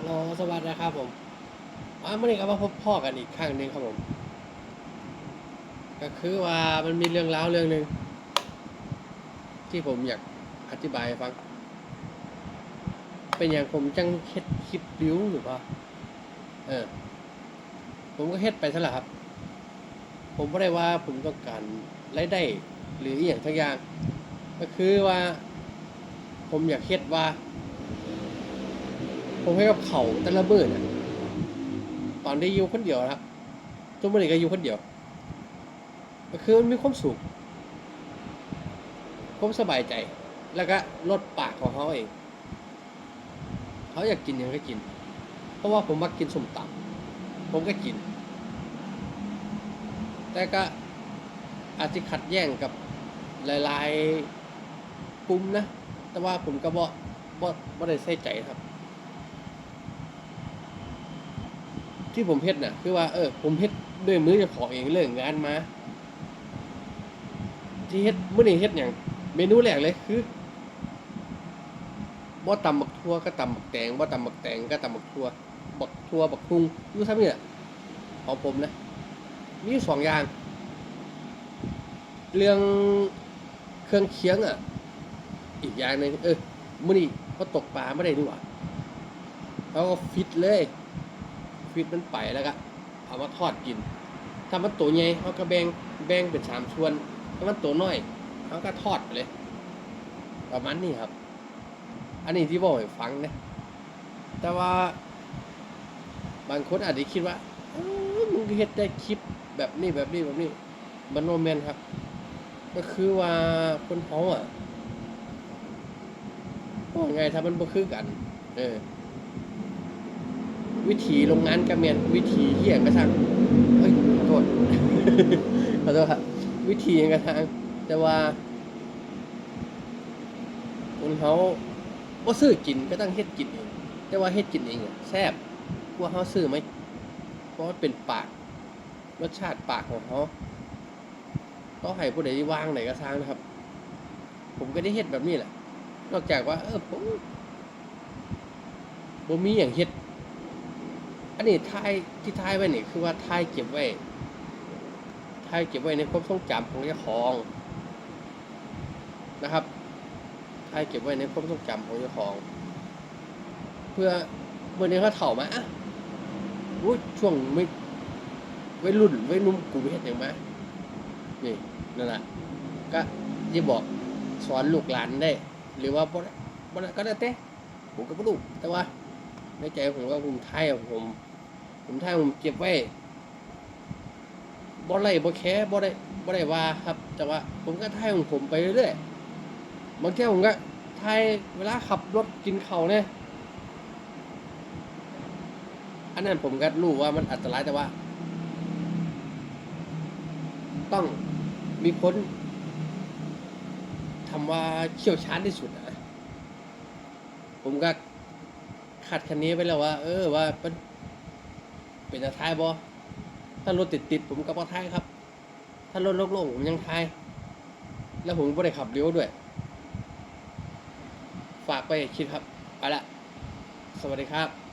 ฮัลโหลสวัสดีครับผมอ่าเมื่อนี้ก็มาพบพ่อกันอีกครั้งหนึ่งครับผม ก็คือว่ามันมีเรื่องราวเรื่องหนึ่งที่ผมอยากอธิบายฟัง เป็นอย่างผมจังเฮ็ดคลิปบิ้วหรือว่าเออ ผมก็เฮ็ดไปซะแหละครับ ผมไม่ได้ว่าผมต้องการรายได้หรืออย่างทั้งอย่าง ก็คือว่า ผมอยากเฮ็ดว่า ผมให้กับเขาแต่ละมื้อน่ะตอนได้อยู่คนเดียวนะครับทุกมื้อนี้ก็อยู่คนเดียวก็คือมันมีความสุขความสบายใจ แล้วก็ลดปากของเขาเอง เขาอยากกินยังก็กิน เพราะว่าผมมักกินส้มตำผมก็กิน แต่ก็อาจจะขัดแย้งกับหลายๆกลุ่มนะ แต่ว่าผมก็บ่บ่บ่ได้ใส่ใจครับ ที่ผมเฮ็ดน่ะ คือว่าเออผมเฮ็ดด้วยมือเจ้าของเองเรื่องงานมา ที่เฮ็ดมื้อนี้เฮ็ดหยังเมนูแรกเลยคือบ่ตำบักทั่วก็ตำบักแตงบ่ตำบักแตงก็ตำบักทั่วบักทั่วบักพุงอยู่ซ้ำนี่แหละของผมนะมีสองอย่าง เรื่องเครื่องเคียงอะ อีกอย่างหนึ่งเออมื้อนี้เขาตกปลาไม่ได้นี่หว่าเขาก็ฟิตเลย ฟิตมันไปแล้วก็เอามาทอดกิน ถ้ามันตัวใหญ่เขาก็แบ่งแบ่งเป็นสามส่วน ถ้ามันตัวน้อยเขาก็ทอดไปเลย ประมาณนี้ครับ อันนี้ที่บอกให้ฟังนะ แต่ว่า บางคนอาจจะคิดว่าเอ้ามึงเฮ็ดได้คลิปแบบนี้แบบนี้แบบนี้มันโนแมนครับ ก็คือว่าคนเขาอะว่าไงถ้ามันบ่คือกัน เออ วิธีโรงงานกระเมียนวิธีเหี้ยกระชังเฮ้ยขอโทษขอโทษครับ วิธีกระชังแต่ว่าคนเขาบ่ซื้อกินก็ต้องเฮ็ดกินเองแต่ว่าเฮ็ดกินเองแซ่บกว่าเขาซื้อไหมเพราะเป็นปาก รสชาติปากของเขาต้องให้ผู้ใดวางไหนก็สร้างนะครับ ผมก็ได้เฮ็ดแบบนี้แหละ นอกจากว่า เออผมผมมีอย่างเฮ็ด อันนี้ท้ายที่ท้ายไว้นี่คือว่าท้ายเก็บไว้ท้ายเก็บไว้ในความทรงจำของเจ้าของนะครับท้ายเก็บไว้ในความทรงจำของเจ้าของ เพื่อเมื่อนี้เขาเถ่ามาอะอุ๊ยช่วงไม่ไว้รุ่นไว้นุ่มกูเฮ็ดอย่างมนี่นั่นแหละก็ที่บอกสอนลูกหลานได้ หรือว่าบ่ได้บ่ได้ก็ได้แต่ผมก็บ่รู้แต่ว่าในใจผมว่าผมไทยผม ผมไทยผมเก็บไว้บ่ไล่บ่แค่บ่ได้บ่ได้ว่าครับ แต่ว่าผมก็ไทยของผมไปเรื่อยๆบางทีผมก็ไทยเวลาขับรถกินเขาเนี่ยอันนั้นผมก็รู้ว่ามันอันตรายแต่ว่า ต้องมีคนทำว่าเชี่ยวชาญที่สุดนะผมก็คาดคันนี้ไปแล้วว่า เออว่า เป็นจะท้ายบอถ้ารถติดติดผมก็บอท้ายครับ ถ้ารถโล่งๆผมยังท้าย แล้วผมก็ได้ขับเร็วด้วย ฝากไปคิดครับ ไปละ สวัสดีครับ